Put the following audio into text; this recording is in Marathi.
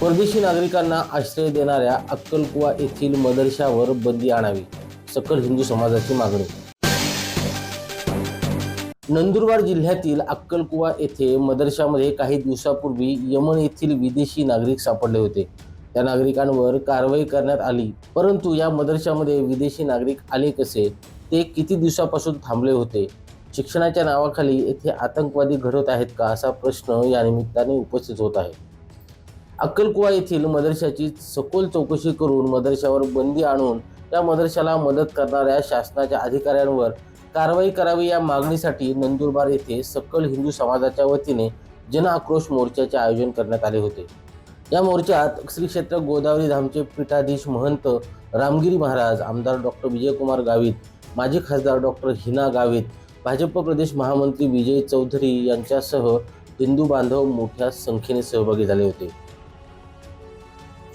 परदेशी नागरिकांना आश्रय देणाऱ्या अक्कलकुवा येथील मदरशावर बंदी आणावी सकल हिंदू समाजाची मागणी. नंदुरबार जिल्ह्यातील अक्कलकुवा येथे मदरशामध्ये काही दिवसापूर्वी यमन येथील विदेशी नागरिक सापडले होते. त्या नागरिकांवर कारवाई करण्यात आली परंतु या मदरशामध्ये विदेशी नागरिक आले कसे ते किती दिवसापासून थांबले होते? शिक्षणाच्या नावाखाली येथे आतंकवादी घडवत आहेत का असा प्रश्न या निमित्ताने उपस्थित होत आहे. अक्कलकुवा येथील मदरशाची सखोल चौकशी करून मदरशावर बंदी आणून त्या मदरशाला मदत करणाऱ्या शासनाच्या अधिकाऱ्यांवर कारवाई करावी या मागणीसाठी नंदुरबार येथे सकल हिंदू समाजाच्या वतीने जन आक्रोश मोर्चाचे आयोजन करण्यात आले होते. या मोर्चात श्री क्षेत्र गोदावरी धामचे पीठाधीश महंत रामगिरी महाराज आमदार डॉक्टर विजयकुमार गावित माजी खासदार डॉक्टर हिना गावित भाजप प्रदेश महामंत्री विजय चौधरी यांच्यासह हिंदू बांधव मोठ्या संख्येने सहभागी झाले होते.